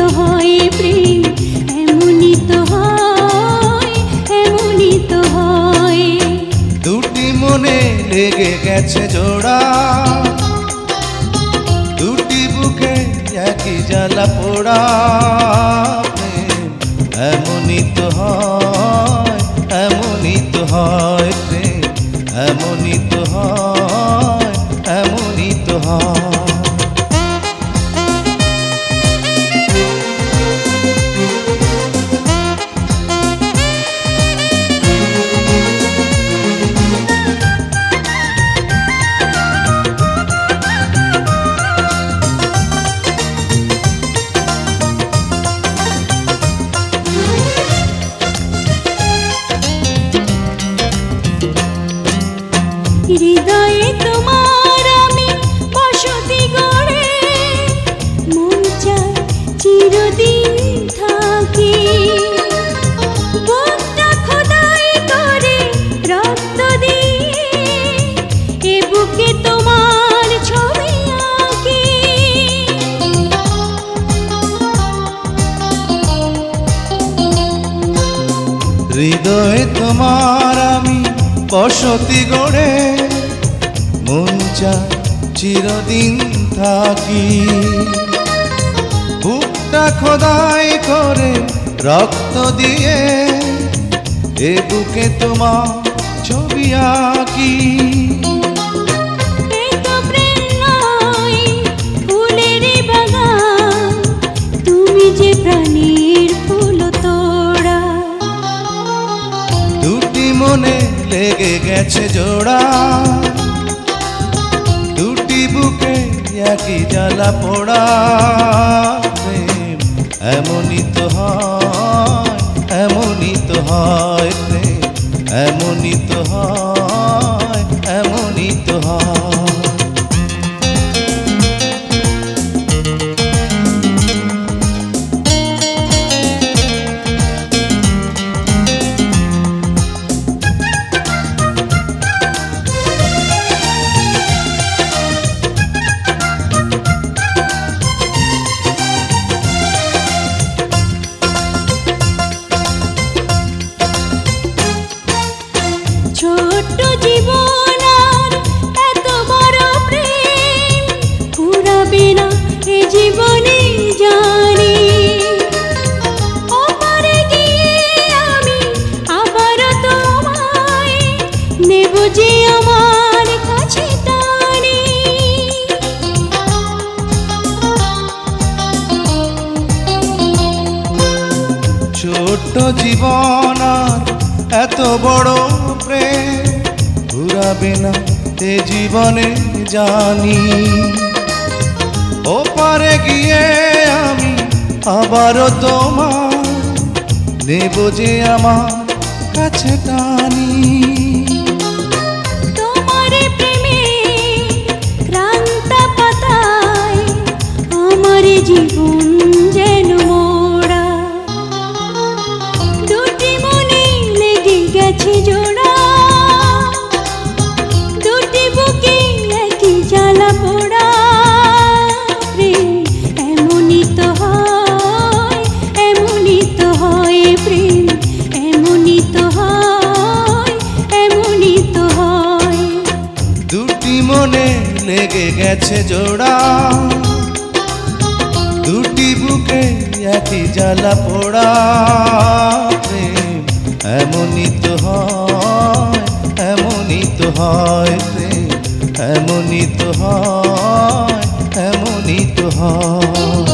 তো হয় তো হয়, এমনই তো হয়। দুটি মনে লেগে গেছে জোড়া। দুটি বুকে একই জ্বালা পোড়া। চিরদিন থাকি। বুকটা খোদাই করে রক্ত দিয়ে, এ বুকে তোমার ছবি হৃদয়ে তোমার আমি বসতি গড়ে, মন চায় চিরদিন থাকি। বুকটা খোদাই করে রক্ত দিয়ে এ বুকে তোমার ছবি আঁকি। মনে লেগে গেছে জোড়া। দুটি বুকে একই জ্বালা পোড়া। হয় এমনই তো হয় এমনই তো হয়। ছোট্ট জীবন এত বড় প্রেম। ঘুরাবে না এ জীবনে জানি। ও পারে গিয়ে আমি আবারও তোমার নেব যে আমার কাছে টানি। হয়েছে জোড়া। দুটি বুকে একই জ্বালা পোড়া। প্রেম এমনই তো হয়, এমনই তো হয় প্রেম, এমনই তো হয়, এমনই তো হয়।